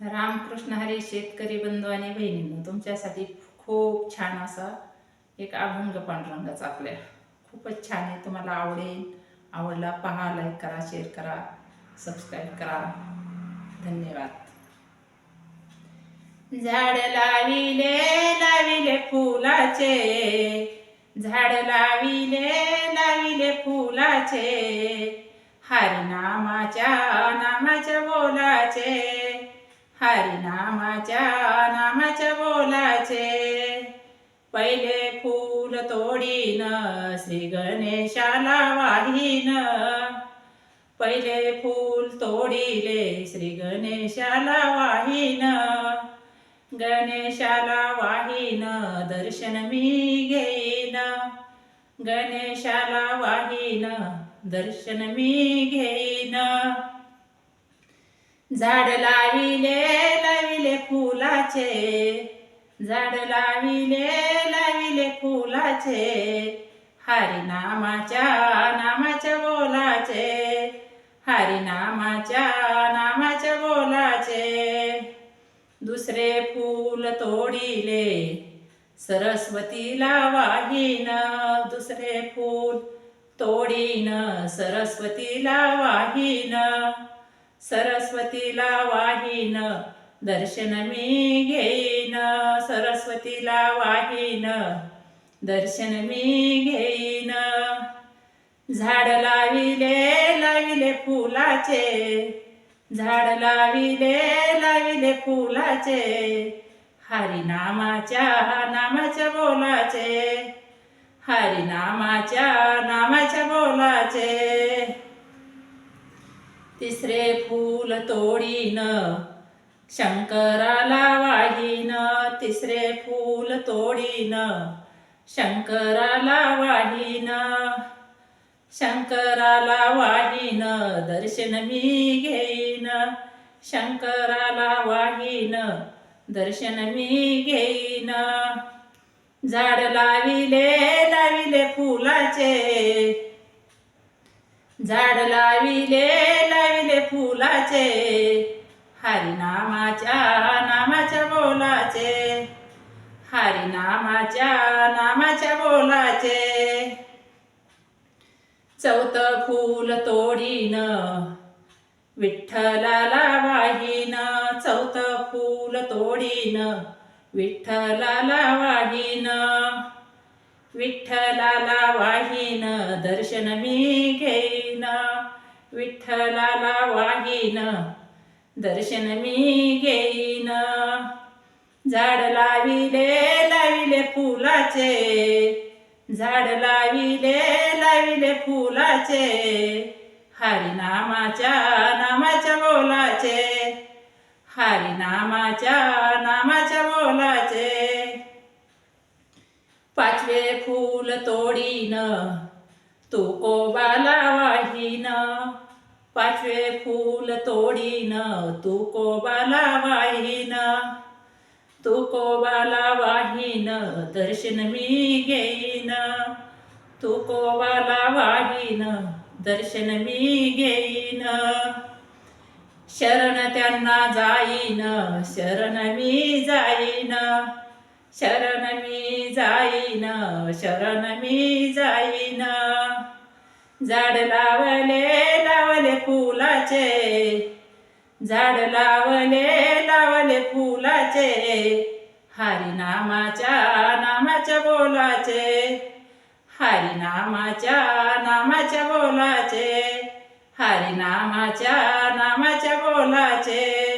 रामकृष्ण हरी शेतकरी बंधू आणि बहिणींनो तुमच्यासाठी खूप छान असा एक अभंग पांडुरंगाचा आपल्या खूपच छान आहे. तुम्हाला आवडेल आवडला पहा लाईक करा शेअर करा सबस्क्राईब करा. धन्यवाद. झाड लाविले लाविले फुलाचे. झाड लाविले लाविले फुलाचे. हरिनामाच्या नामाच्या बोलाचे. हरिनामाच्या नामाच्या बोलाचे. पहिले फूल तोडीन श्री गणेशाला वाहीन. पहिले फूल तोडिले श्री गणेशाला वाहीन. गणेशाला वाहीन दर्शन मी घेईन. गणेशाला वाहीन दर्शन मी घेईन. झाड लाविले लाविले फुलाचे. झाड लाविले लाविले फुलाचे. हरिनामाच्या नामाच्या बोलाचे. हरिनामाच्या नामाच्या बोलाचे. दुसरे फूल तोडिले सरस्वतीला वाहिन. दुसरे फूल तोडीन सरस्वतीला वाहिन. सरस्वतीला वाहीन दर्शन मी घेईन. सरस्वतीला वाहीन दर्शन मी घेईन. झाड लाविले लाविले फुलाचे. झाड लाविले लाविले फुलाचे. हरिनामाच्या नामाच्या बोलाचे. हरिनामाच्या नामाच्या बोलाचे. तिसरे फूल तोडीन शंकराला वाहीन तिसरे फूल तोडीन शंकराला वाहीन शंकराला वाहीन दर्शन मी घेईन शंकराला वाहीन दर्शन मी घेईन. झाड लाविले लाविले फुलाचे झाड लाविले लाविले फुलाचे. हरिनामाच्या नामाच्या बोलाचे. हरिनामाच्या नामाच्या बोलाचे. चौथ फूल तोडीन विठ्ठलाला वाहीन. चौथ फूल तोडीन विठ्ठलाला वाहीन. विठ्ठलाला वाहीन दर्शन मी घेईन. विठ्ठलाला वाहीन दर्शन मी घेईन. झाड लाविले लाविले फुलाचे. झाड लाविले लाविले फुलाचे. हरिनामाच्या नामाच्या बोलाचे. हरिनामाच्या पाचवे फूल तोडीन. तू कोबाला वाहीन पाचवे फूल तोडीन. तू कोबाला वाहीन तू कोबाला वाहीन दर्शन मी घेईन. तू कोबाला वाहीन दर्शन मी घेईन. शरण त्यांना जाईन. शरण मी जाईन. शरण मी जाईन शरण मी जाईन. झाड लावले लावले फुलाचे. झाड लावले लावले फुलाचे. हरिनामाच्या नामाच्या बोलाचे. हरिनामाच्या नामाच्या बोलाचे. हरिनामाच्या नामाच्या बोलाचे.